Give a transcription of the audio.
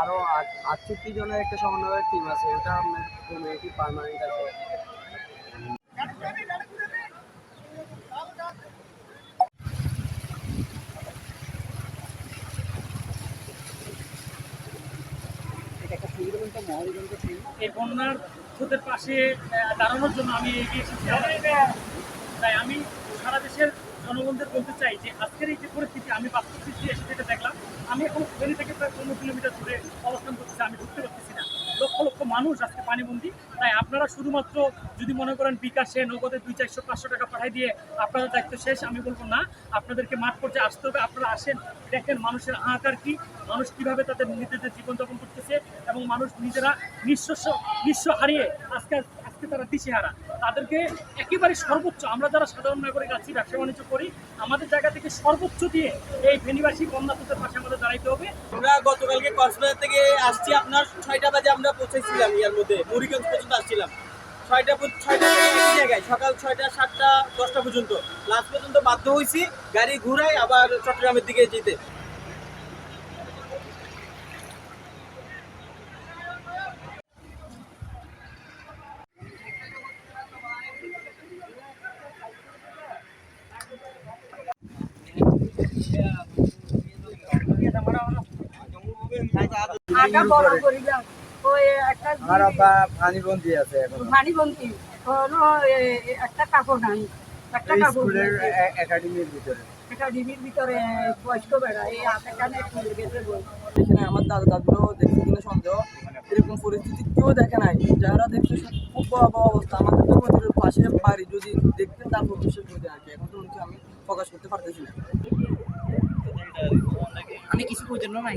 আরও আটষট্টি জনের একটা সমন্বয়ের টিম আছে, ওটা আপনার কমিউনিটি পার্মানেন্ট আছে। এই বন্যার স্রোতের পাশে দাঁড়ানোর জন্য আমি এগিয়ে এসেছি। তাই আমি সারা দেশের জনগণদের বলতে চাই যে আজকের এই যে পরিস্থিতি আমি বাস্তব চিত্রে এসে যেটা দেখলাম, আমি এখন ফেরি থেকে প্রায় পনেরো কিলোমিটার দূরে অবস্থান করতেছি, আমি ঢুকতে পারতেছি না। লক্ষ লক্ষ মানুষ আজকে পানিবন্দি, তাই আপনারা শুধুমাত্র যদি মনে করেন বিকাশে, নগদে দুই চারশো, পাঁচশো টাকা পাঠাই দিয়ে আপনাদের দায়িত্ব শেষ, আমি বলব না। আপনাদেরকে মাঠ পর্যায়ে আসতে হবে, আপনারা আসেন, দেখেন মানুষের হাহাকার কি, মানুষ কীভাবে তাদের নিজেদের জীবনযাপন করতেছে এবং মানুষ নিজেরা নিঃস্ব নিঃস্ব হারিয়ে আজকে আজকে তারা দিশেহারা। তাদেরকে একেবারে সর্বোচ্চ, আমরা যারা সাধারণ নাগরিক আছি, ব্যবসা বাণিজ্য করি, আমাদের জায়গা থেকে সর্বোচ্চ দিয়ে এই ফেনীবাসী বন্যাতুদের পাশে আমাদের দাঁড়াইতে হবে। আমরা গতকালকে কক্সবাজার থেকে আসছি, আপনার ছয়টা বাজে আমরা পৌঁছেছিলাম ইয়ার মধ্যে মুড়িগঞ্জ পর্যন্ত আসছিলাম। ছয়টা ছয়টা জায়গায়, সকাল ছয়টা, সাতটা, দশটা পর্যন্ত। লাস্ট পর্যন্ত বাধ্য হয়েছি গাড়ি ঘুরাই আবার চট্টগ্রামের দিকে যেতে আগা বড় করিলাম ওই একটা আমার আব্বা পানিবন্দি আছে এখন। পানি বন্তি হলো একটা কাপড় নাই। একটা কাপড় একাডেমির ভিতরে। একটা ডিবির ভিতরে বয়স্ক বেড়া এই এখানে আমার দাদা দাদুরও দেখছে কিনা সন্দেহ। এরকম পরিস্থিতি কেউ দেখে নাই। যারা দেখছে খুব ভয়াবহ অবস্থা। আমাদের তো ওদের পাশে বাড়ি যদি দেখতেন তারপর বিশ্বাস করতে আর কি। এখন তো আমি প্রকাশ করতে পারতেছি না। আমি কিছু বুঝলাম না